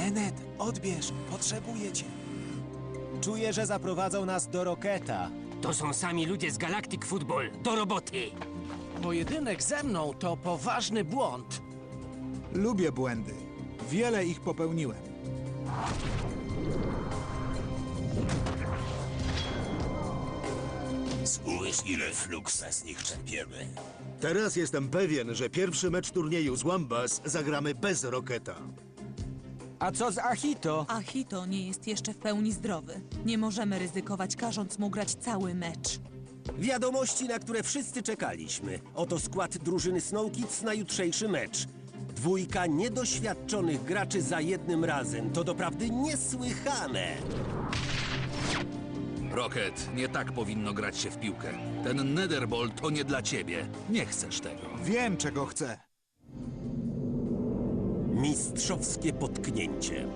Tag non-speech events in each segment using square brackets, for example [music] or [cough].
Enet, odbierz, potrzebuję cię. Czuję, że zaprowadzą nas do Roketa. To są sami ludzie z Galactic Football. Do roboty! Pojedynek ze mną to poważny błąd. Lubię błędy. Wiele ich popełniłem. Spójrz, ile fluksa z nich czerpiemy. Teraz jestem pewien, że pierwszy mecz turnieju z Wambas zagramy bez Roketa. A co z Achito? Achito nie jest jeszcze w pełni zdrowy. Nie możemy ryzykować, każąc mu grać cały mecz. Wiadomości, na które wszyscy czekaliśmy. Oto skład drużyny Snow Kids na jutrzejszy mecz. Dwójka niedoświadczonych graczy za jednym razem. To doprawdy niesłychane. Rocket, nie tak powinno grać się w piłkę. Ten Netherball to nie dla ciebie. Nie chcesz tego. Wiem, czego chcę. Mistrzowskie potknięcie.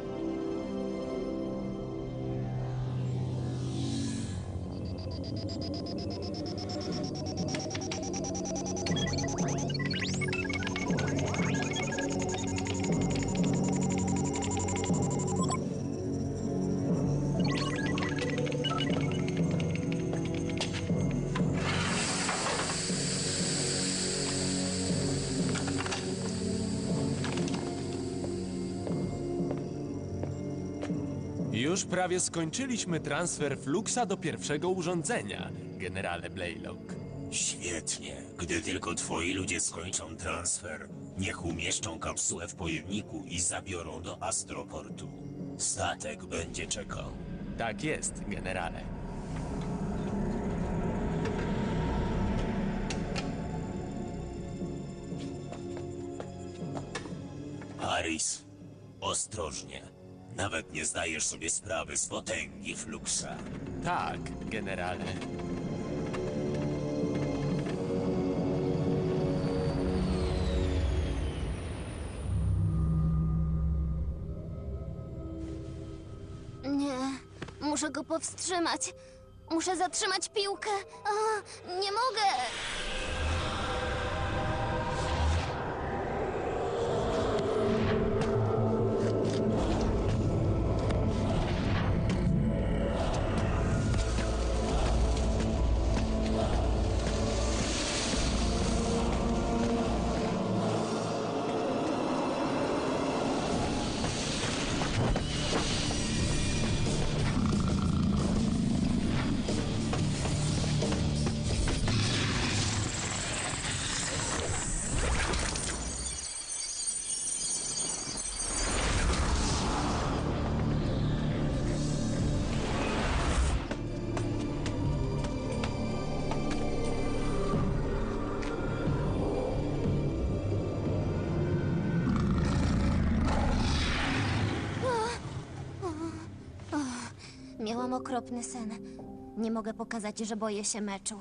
Już prawie skończyliśmy transfer Fluxa do pierwszego urządzenia, generale Blaylock. Świetnie. Gdy tylko twoi ludzie skończą transfer, niech umieszczą kapsułę w pojemniku i zabiorą do Astroportu. Statek będzie czekał. Tak jest, generale. Paris, ostrożnie. Nawet nie zdajesz sobie sprawy z potęgi fluksa. Tak, generale. Nie, muszę go powstrzymać. Muszę zatrzymać piłkę. A, nie mogę. Miałam okropny sen. Nie mogę pokazać, że boję się meczu.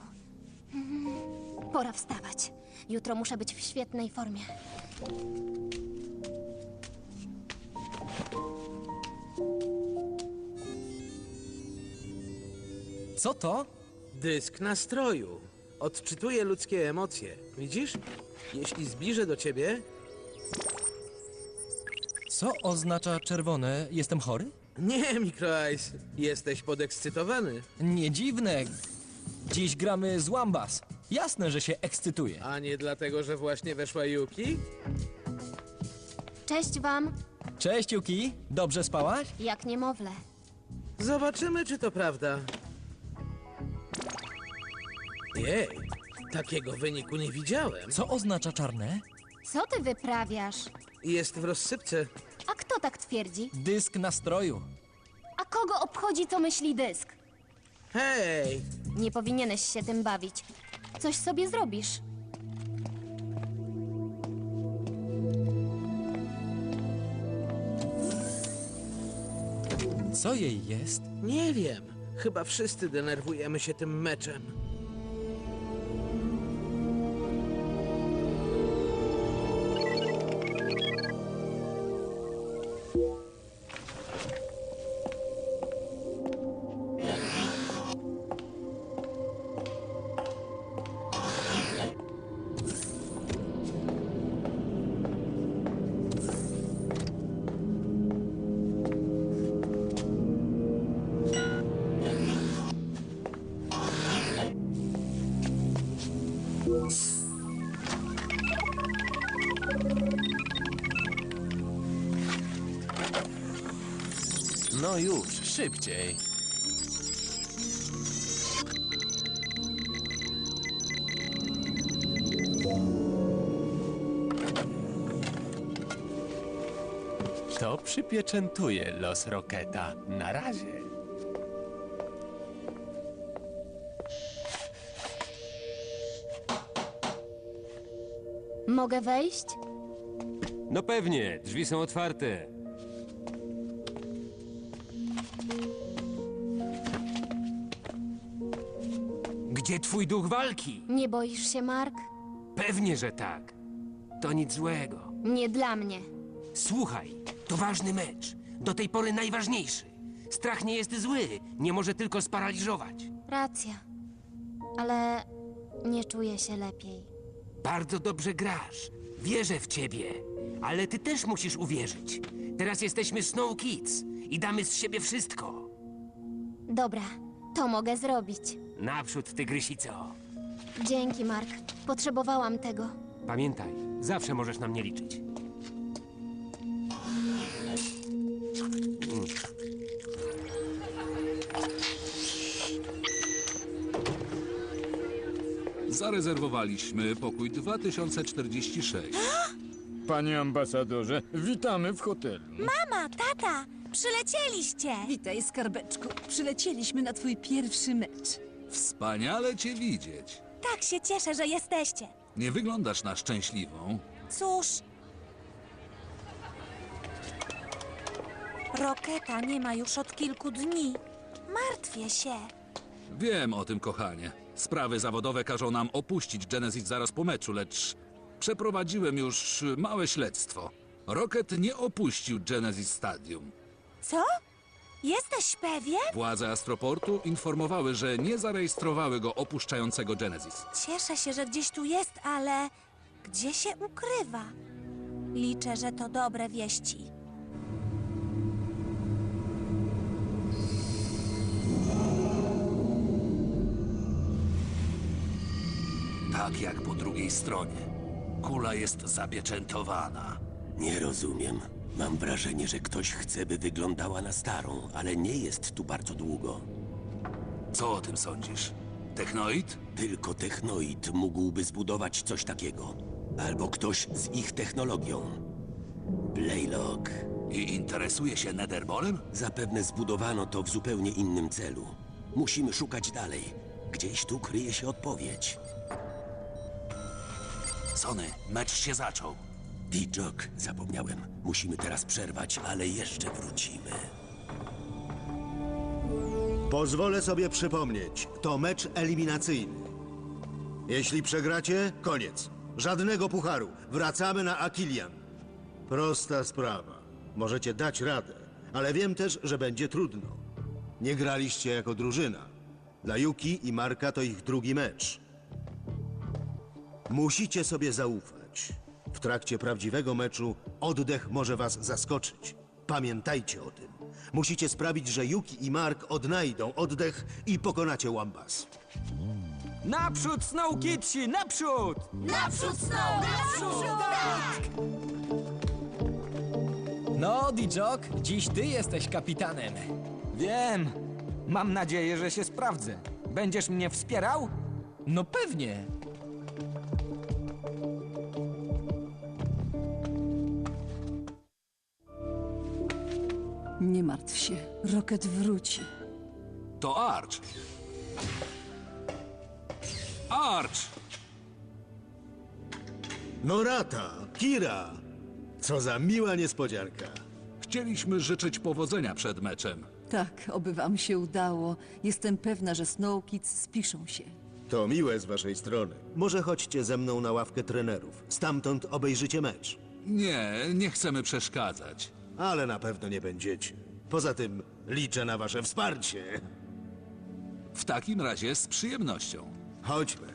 Pora wstawać. Jutro muszę być w świetnej formie. Co to? Dysk nastroju. Odczytuje ludzkie emocje. Widzisz? Jeśli zbliżę do ciebie, Co oznacza czerwone? Jestem chory? Nie, Ice, jesteś podekscytowany. Nie dziwne. Dziś gramy z Wambas. Jasne, że się ekscytuję. A nie dlatego, że właśnie weszła Yuki? Cześć wam, Cześć, Yuki. Dobrze spałaś? jak niemowlę. Zobaczymy, czy to prawda. Jej, takiego wyniku nie widziałem. Co oznacza czarne? Co ty wyprawiasz? Jest w rozsypce. Tak twierdzi? Dysk nastroju. A kogo obchodzi, co myśli dysk? Hej, Nie powinieneś się tym bawić. Coś sobie zrobisz. Co jej jest? nie wiem. Chyba wszyscy denerwujemy się tym meczem. Szybciej. To przypieczętuje los Roketa. Na razie. Mogę wejść? No pewnie, drzwi są otwarte. Gdzie twój duch walki? Nie boisz się, Mark? Pewnie, że tak. To nic złego. Nie dla mnie. Słuchaj, to ważny mecz. Do tej pory najważniejszy. Strach nie jest zły, nie może tylko sparaliżować. Racja. Ale nie czuję się lepiej. Bardzo dobrze grasz. Wierzę w ciebie. Ale ty też musisz uwierzyć. Teraz jesteśmy Snow Kids i damy z siebie wszystko. Dobra, to mogę zrobić. Naprzód, tygrysico. Dzięki, Mark. Potrzebowałam tego. Pamiętaj, zawsze możesz na mnie liczyć. Zarezerwowaliśmy pokój 2046. Panie ambasadorze, witamy w hotelu. Mama, tata, przylecieliście! Witaj, skarbeczku. Przylecieliśmy na twój pierwszy mecz. Wspaniale cię widzieć. Tak się cieszę, że jesteście. Nie wyglądasz na szczęśliwą. Cóż... Roketa nie ma już od kilku dni. Martwię się. Wiem o tym, kochanie. Sprawy zawodowe każą nam opuścić Genesis zaraz po meczu, lecz przeprowadziłem już małe śledztwo. Rocket nie opuścił Genesis Stadium. Co? Jesteś pewien? Władze Astroportu informowały, że nie zarejestrowały go opuszczającego Genesis. Cieszę się, że gdzieś tu jest, ale gdzie się ukrywa? Liczę, że to dobre wieści. Tak jak po drugiej stronie. Kula jest zapieczętowana. Nie rozumiem. Mam wrażenie, że ktoś chce, by wyglądała na starą, ale nie jest tu bardzo długo. Co o tym sądzisz? Technoid? Tylko technoid mógłby zbudować coś takiego. Albo ktoś z ich technologią. Blaylock. I interesuje się Netherbolem? Zapewne zbudowano to w zupełnie innym celu. Musimy szukać dalej. Gdzieś tu kryje się odpowiedź. Sony, mecz się zaczął. D-Jock, zapomniałem. Musimy teraz przerwać, ale jeszcze wrócimy. Pozwolę sobie przypomnieć, to mecz eliminacyjny. Jeśli przegracie, koniec. Żadnego pucharu. Wracamy na Akilian. Prosta sprawa. Możecie dać radę, ale wiem też, że będzie trudno. Nie graliście jako drużyna. Dla Yuki i Marka to ich drugi mecz. Musicie sobie zaufać. W trakcie prawdziwego meczu oddech może was zaskoczyć. Pamiętajcie o tym. Musicie sprawić, że Yuki i Mark odnajdą oddech i pokonacie Wambas. Naprzód, Snow Kidsi, naprzód! Naprzód, Snow! Naprzód! Tak! No, Dijok, dziś ty jesteś kapitanem. Wiem. Mam nadzieję, że się sprawdzę. Będziesz mnie wspierał? No pewnie. Martw się, Rocket wróci. To Arch. Arch! Norata, Kira. Co za miła niespodzianka. Chcieliśmy życzyć powodzenia przed meczem. Tak, oby wam się udało. Jestem pewna, że Snow Kids spiszą się. To miłe z waszej strony. Może chodźcie ze mną na ławkę trenerów. Stamtąd obejrzycie mecz. Nie, nie chcemy przeszkadzać. Ale na pewno nie będziecie. Poza tym liczę na wasze wsparcie. W takim razie z przyjemnością. Chodźmy.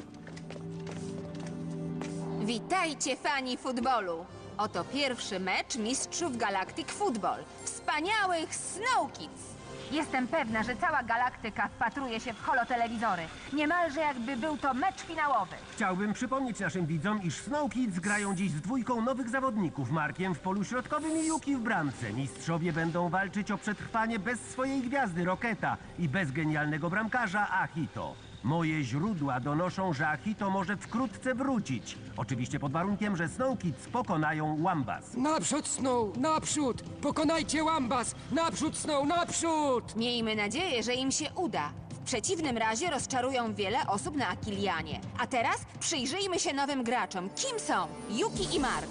Witajcie fani futbolu! Oto pierwszy mecz Mistrzów Galactic Football. Wspaniałych Snow Kids! Jestem pewna, że cała galaktyka wpatruje się w holotelewizory. Niemalże jakby był to mecz finałowy. Chciałbym przypomnieć naszym widzom, iż Snow Kids grają dziś z dwójką nowych zawodników. Markiem w polu środkowym i Yuki w bramce. Mistrzowie będą walczyć o przetrwanie bez swojej gwiazdy Roketa i bez genialnego bramkarza Ahito. Moje źródła donoszą, że Ahito może wkrótce wrócić. Oczywiście pod warunkiem, że Snow Kids pokonają Wambas. Naprzód, Snow, naprzód! Pokonajcie Łambas! Naprzód, Snow, naprzód! Miejmy nadzieję, że im się uda. W przeciwnym razie rozczarują wiele osób na Akilianie. A teraz przyjrzyjmy się nowym graczom. Kim są Yuki i Mark?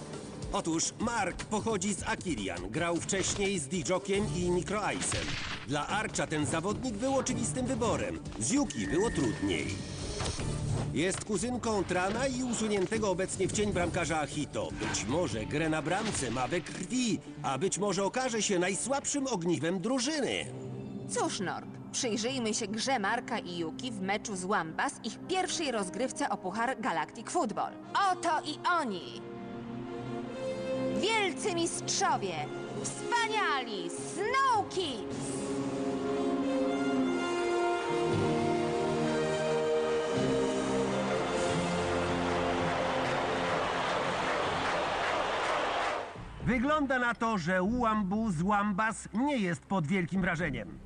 Otóż Mark pochodzi z Akilian. Grał wcześniej z Dijokiem i Micro Ice'em. Dla Archa ten zawodnik był oczywistym wyborem. Z Yuki było trudniej. Jest kuzynką Trana i usuniętego obecnie w cień bramkarza Ahito. Być może grę na bramce ma we krwi, a być może okaże się najsłabszym ogniwem drużyny. Cóż, Norb, przyjrzyjmy się grze Marka i Yuki w meczu z Wambas, ich pierwszej rozgrywce o Puchar Galactic Football. Oto i oni! Wielcy mistrzowie! Wspaniali! Snow Kids! Wygląda na to, że Uambu z Wambas nie jest pod wielkim wrażeniem.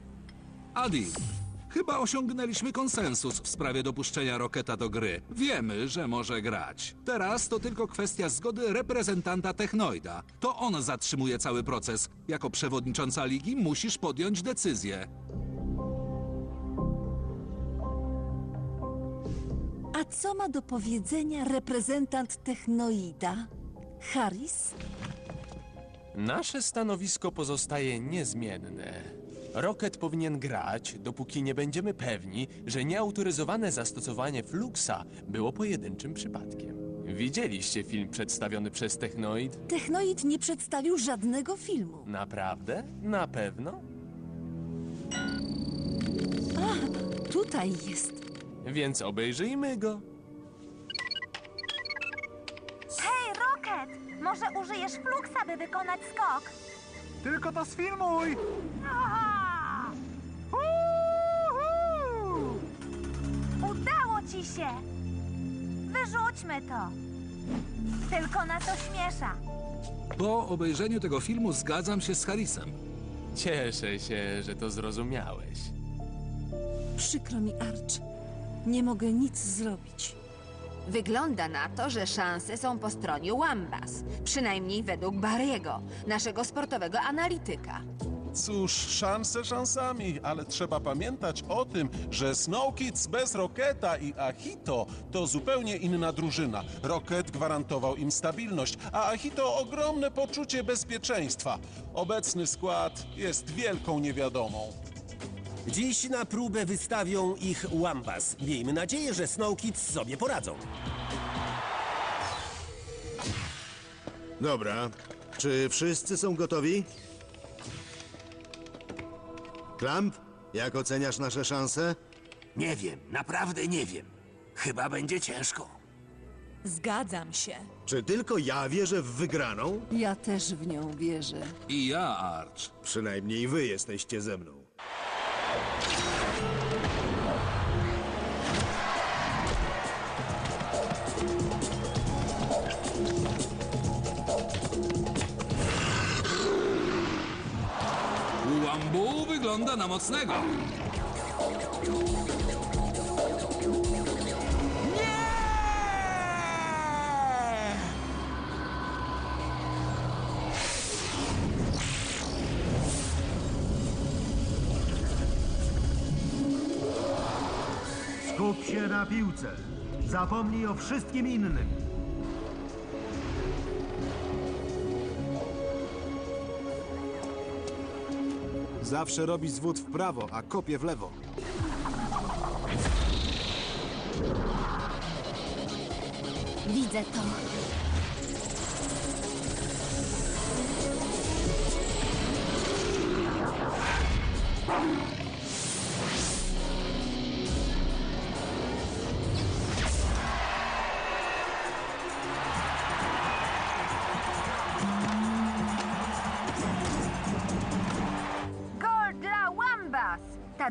Adi, chyba osiągnęliśmy konsensus w sprawie dopuszczenia Roketa do gry. Wiemy, że może grać. Teraz to tylko kwestia zgody reprezentanta Technoida. To on zatrzymuje cały proces. Jako przewodnicząca ligi musisz podjąć decyzję. A co ma do powiedzenia reprezentant Technoida? Harris? Nasze stanowisko pozostaje niezmienne. Rocket powinien grać, dopóki nie będziemy pewni, że nieautoryzowane zastosowanie Fluxa było pojedynczym przypadkiem. Widzieliście film przedstawiony przez Technoid? Technoid nie przedstawił żadnego filmu. Naprawdę? Na pewno? A, tutaj jest. Więc obejrzyjmy go. Hej, Rocket! Może użyjesz fluksa, by wykonać skok? Tylko to sfilmuj! Ci się! Wyrzućmy to! Tylko nas ośmiesza. Po obejrzeniu tego filmu zgadzam się z Harrisem. Cieszę się, że to zrozumiałeś. Przykro mi, Arch. Nie mogę nic zrobić. Wygląda na to, że szanse są po stronie Wambas. Przynajmniej według Barry'ego, naszego sportowego analityka. Cóż, szanse szansami, ale trzeba pamiętać o tym, że Snow Kids bez Roketa i Ahito to zupełnie inna drużyna. Rocket gwarantował im stabilność, a Ahito ogromne poczucie bezpieczeństwa. Obecny skład jest wielką niewiadomą. Dziś na próbę wystawią ich Wambas. Miejmy nadzieję, że Snow Kids sobie poradzą. Dobra. Czy wszyscy są gotowi? Klamp, jak oceniasz nasze szanse? Nie wiem, naprawdę nie wiem. Chyba będzie ciężko. Zgadzam się. Czy tylko ja wierzę w wygraną? Ja też w nią wierzę. I ja, Arch. Przynajmniej wy jesteście ze mną. Uambu wygląda na mocnego. Skup się na piłce. Zapomnij o wszystkim innym. Zawsze robi zwód w prawo, a kopie w lewo. Widzę to.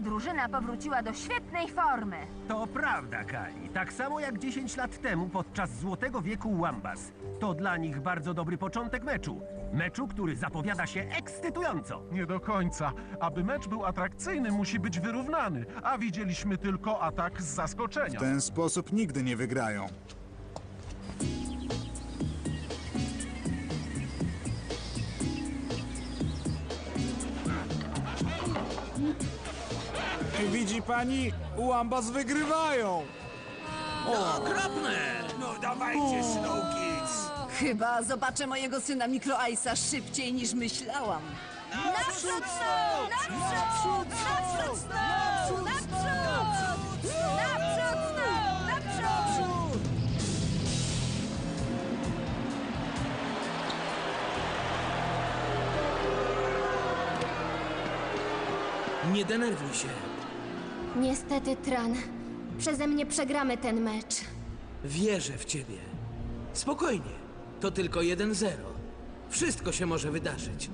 Drużyna powróciła do świetnej formy. To prawda, Kali. Tak samo jak 10 lat temu podczas Złotego Wieku Wambas. To dla nich bardzo dobry początek meczu. Meczu, który zapowiada się ekscytująco. Nie do końca. Aby mecz był atrakcyjny, musi być wyrównany, a widzieliśmy tylko atak z zaskoczenia. W ten sposób nigdy nie wygrają. Widzi pani? Uambas wygrywają! No, okropne! No dawajcie, Snow Kids! Chyba zobaczę mojego syna Mikro Ice'a szybciej niż myślałam. Naprzód, Snow! Naprzód! Naprzód, Snow! Naprzód! Naprzód, Snow! Naprzód! Nie denerwuj się. Niestety, Tran. Przeze mnie przegramy ten mecz. Wierzę w ciebie. Spokojnie. To tylko 1-0. Wszystko się może wydarzyć.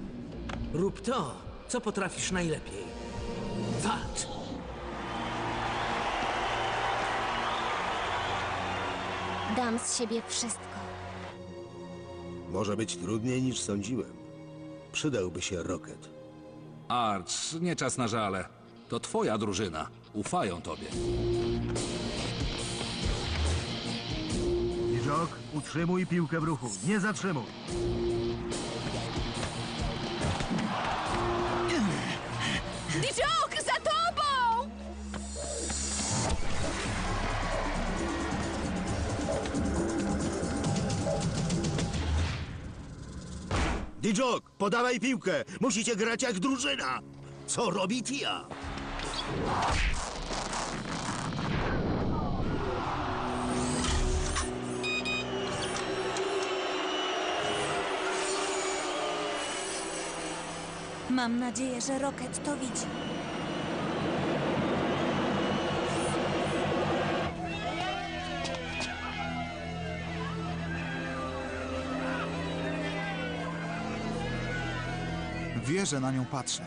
Rób to, co potrafisz najlepiej. Walcz. Dam z siebie wszystko. Może być trudniej niż sądziłem. Przydałby się Rocket. Arch, nie czas na żale. To twoja drużyna. Ufają tobie. Dijok, utrzymuj piłkę w ruchu. Nie zatrzymuj. Dijok, za tobą! Dijok, podawaj piłkę! Musicie grać jak drużyna! Co robi Tia? Mam nadzieję, że Rocket to widzi. Wie, że na nią patrzę.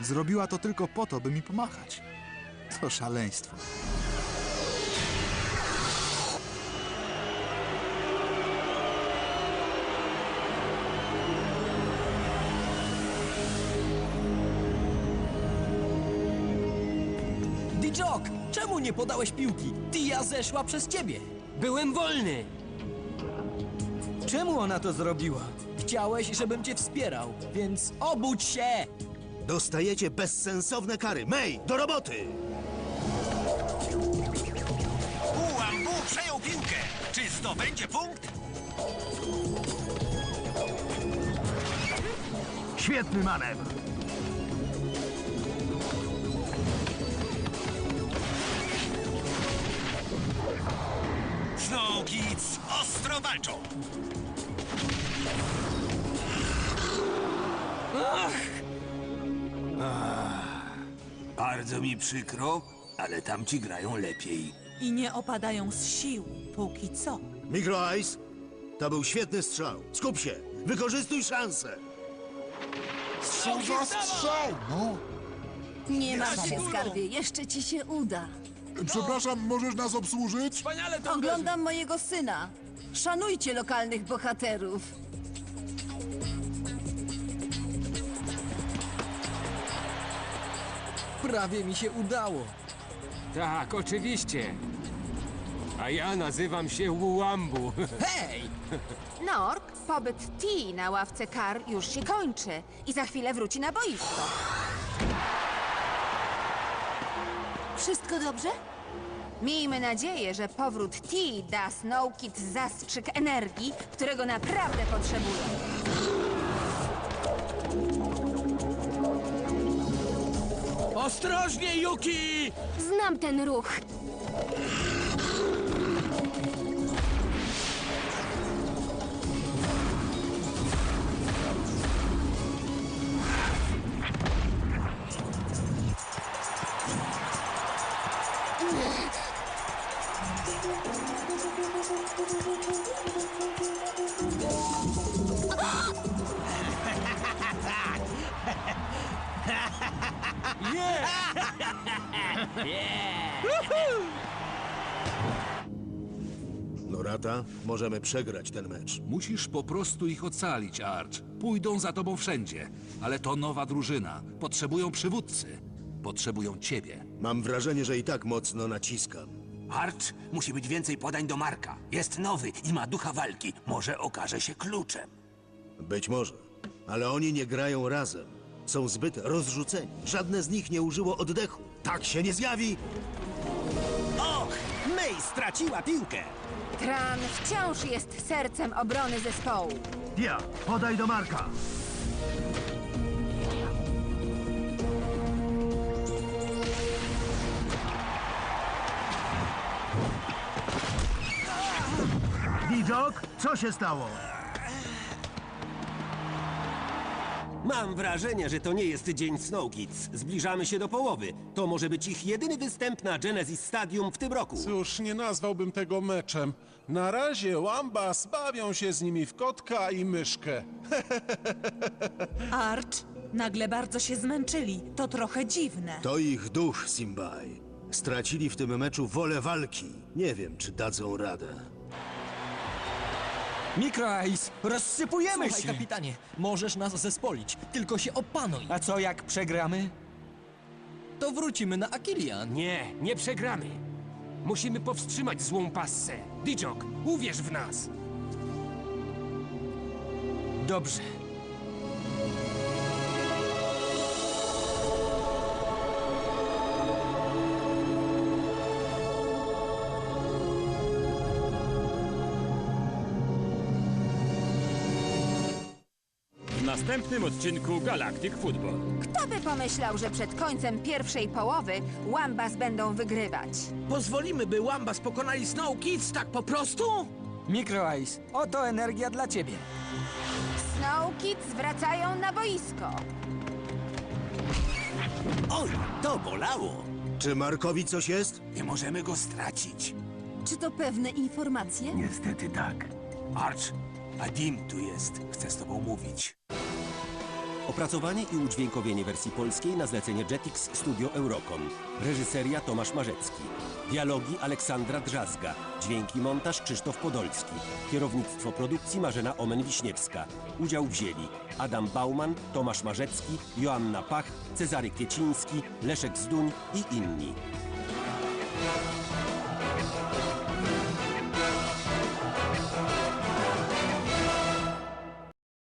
Zrobiła to tylko po to, by mi pomachać. To szaleństwo. Dijok, czemu nie podałeś piłki? Tia zeszła przez ciebie. Byłem wolny. Czemu ona to zrobiła? Chciałeś, żebym cię wspierał, więc obudź się! Dostajecie bezsensowne kary. May, do roboty! Ułambu przejął piłkę! Czy zdobędzie punkt? Świetny manewr. Snow Kids ostro walczą! Bardzo mi przykro, ale tamci grają lepiej. I nie opadają z sił, póki co. Micro Ice, to był świetny strzał. Skup się, wykorzystuj szansę. Strzał za strzał! No. Nie martw się, skarbie, jeszcze ci się uda. Przepraszam, możesz nas obsłużyć? Wspaniale to Oglądam mojego syna. Szanujcie lokalnych bohaterów. Prawie mi się udało. Tak, oczywiście. A ja nazywam się Wuambu. [laughs] Hej! Nork, pobyt T na ławce kar już się kończy i za chwilę wróci na boisko. Wszystko dobrze? Miejmy nadzieję, że powrót T da Snow Kids zastrzyk energii, którego naprawdę potrzebuje. Ostrożnie, Yuki! Znam ten ruch. Norata, możemy przegrać ten mecz. Musisz po prostu ich ocalić, Arch. Pójdą za tobą wszędzie. Ale to nowa drużyna. Potrzebują przywódcy. Potrzebują ciebie. Mam wrażenie, że i tak mocno naciskam. Arch musi być więcej podań do Marka. Jest nowy i ma ducha walki. Może okaże się kluczem. Być może. Ale oni nie grają razem. Są zbyt rozrzuceni. Żadne z nich nie użyło oddechu. Tak się nie zjawi! Och! May straciła piłkę! Tran wciąż jest sercem obrony zespołu. Dia, podaj do Marka. Dijok, co się stało? Mam wrażenie, że to nie jest dzień Snow Kids. Zbliżamy się do połowy. To może być ich jedyny występ na Genesis Stadium w tym roku. Cóż, nie nazwałbym tego meczem. Na razie Łambas bawią się z nimi w kotka i myszkę. [laughs] Arch, nagle bardzo się zmęczyli. To trochę dziwne. To ich duch, Simbaj. Stracili w tym meczu wolę walki. Nie wiem, czy dadzą radę. Micro Ice, rozsypujemy Słuchaj, się! kapitanie, możesz nas zespolić, tylko się opanuj. A co jak przegramy? To wrócimy na Akilian. Nie, nie przegramy. Musimy powstrzymać złą passę. Dijok, uwierz w nas. Dobrze. Następnym odcinku Galactic Football. Kto by pomyślał, że przed końcem pierwszej połowy Łambas będą wygrywać? Pozwolimy, by Łambas pokonali Snow Kids tak po prostu? Micro Ice, oto energia dla ciebie. Snow Kids wracają na boisko. Oj, to bolało! Czy Markowi coś jest? Nie możemy go stracić. Czy to pewne informacje? Niestety tak. Arch, Adim tu jest. Chce z tobą mówić. Opracowanie i udźwiękowienie wersji polskiej na zlecenie Jetix Studio Eurocom. Reżyseria Tomasz Marzecki. Dialogi Aleksandra Drzazga. Dźwięki montaż Krzysztof Podolski. Kierownictwo produkcji Marzena Omen-Wiśniewska. Udział wzięli Adam Bauman, Tomasz Marzecki, Joanna Pach, Cezary Kwieciński, Leszek Zduń i inni.